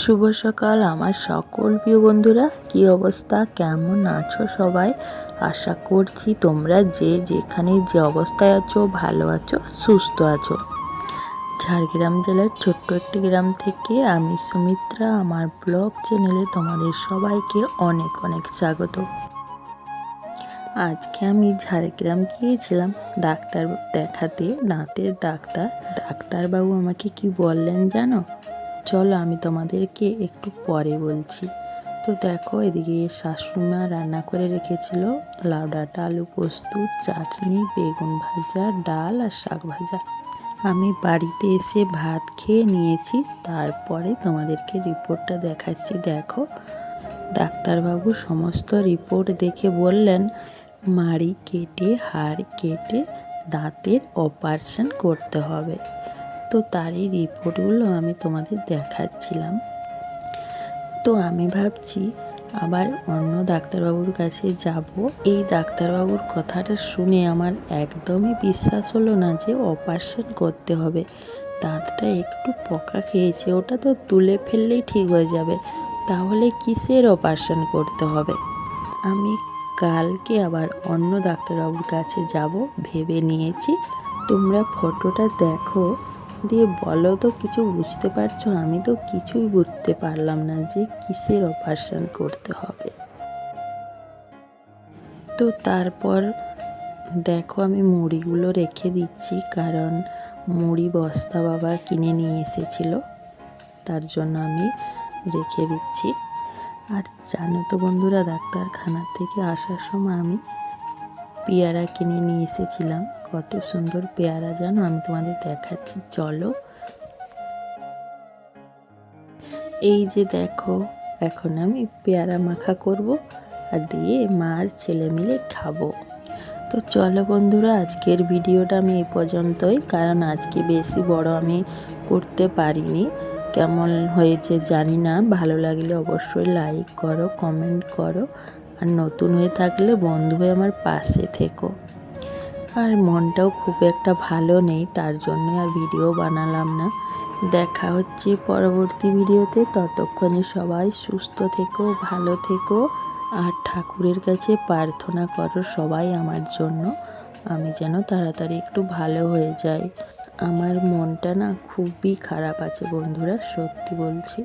শুভ সকাল, আমার সকল প্রিয় বন্ধুরা। কি অবস্থা? কেমন আছো সবাই? আশা করছি তোমরা যে যেখানে যে অবস্থায় আছো, ভালো আছো, সুস্থ আছো। ঝাড়গ্রাম জেলার ছোট্ট একটি গ্রাম থেকে আমি সুমিত্রা, আমার ব্লগ চ্যানেলে তোমাদের সবাইকে অনেক অনেক স্বাগত। আজকে আমি ঝাড়গ্রাম গিয়েছিলাম ডাক্তার দেখাতে দাঁতের ডাক্তার। ডাক্তারবাবু আমাকে কি বললেন জানো? চলো আমি তোমাদেরকে একটু পরে বলছি। তো দেখো, এদিকে শাশুড়িমা রান্না করে রেখেছিল লাউ ডাঁটা, আলু পোস্ত, চাটনি, বেগুন ভাজা, ডাল আর শাক ভাজা। আমি বাড়িতে এসে ভাত খেয়ে নিয়েছি, তারপরে তোমাদেরকে রিপোর্টটা দেখাচ্ছি। দেখো, ডাক্তারবাবু সমস্ত রিপোর্ট দেখে বললেন, মাড়ি কেটে, হাড় কেটে দাঁতের অপারেশন করতে হবে। তো তারই রিপোর্টগুলো আমি তোমাদের দেখাচ্ছিলাম। তো আমি ভাবছি আবার অন্য ডাক্তারবাবুর কাছে যাব। এই ডাক্তারবাবুর কথাটা শুনে আমার একদমই বিশ্বাস হলো না যে অপারেশন করতে হবে। দাঁতটা একটু পকা খেয়েছে, ওটা তো তুলে ফেললেই ঠিক হয়ে যাবে। তাহলে কিসের অপারেশন করতে হবে? আমি কালকে আবার অন্য ডাক্তারবাবুর কাছে যাব, ভেবে নিয়েছি। তোমরা ফটোটা দেখো। দিয়ে বলো তো, কিছু বুঝতে পারছ? আমি তো কিছুই বুঝতে পারলাম না যে কিসের অপারেশন করতে হবে। তো তারপর দেখো, আমি মুড়িগুলো রেখে দিচ্ছি, কারণ মুড়ি বস্তা বাবা কিনে নিয়ে এসেছিল, তার জন্য আমি রেখে দিচ্ছি। আর জানো তো বন্ধুরা, ডাক্তারখানা থেকে আসার সময় আমি পেয়ারা কিনে নিয়ে এসেছিলাম। কত সুন্দর পেয়ারা, জানো? আমি তোমাদের দেখাচ্ছি। চলো। এই যে দেখো, এখন আমি পেয়ারা মাখা করব আর দিয়ে মার ছেলে মিলে খাব। তো চলো বন্ধুরা, আজকের ভিডিওটা আমি এই পর্যন্তই, কারণ আজকে বেশি বড় আমি করতে পারিনি। কেমন হয়েছে জানি না, ভালো লাগলে অবশ্যই লাইক করো কমেন্ট করো, আর নতুন হয়ে থাকলে বন্ধু হয়ে আমার পাশে থেকো। আর মনটাও খুব একটা ভালো নেই, তার জন্য আর ভিডিও বানালাম না। দেখা হচ্ছে পরবর্তী ভিডিওতে ততক্ষণে সবাই সুস্থ থেকো, ভালো থেকো, আর ঠাকুরের কাছে প্রার্থনা করো সবাই আমার জন্য, আমি যেন তাড়াতাড়ি একটু ভালো হয়ে যাই। আমার মনটা না খুবই খারাপ আছে বন্ধুরা, সত্যি বলছি।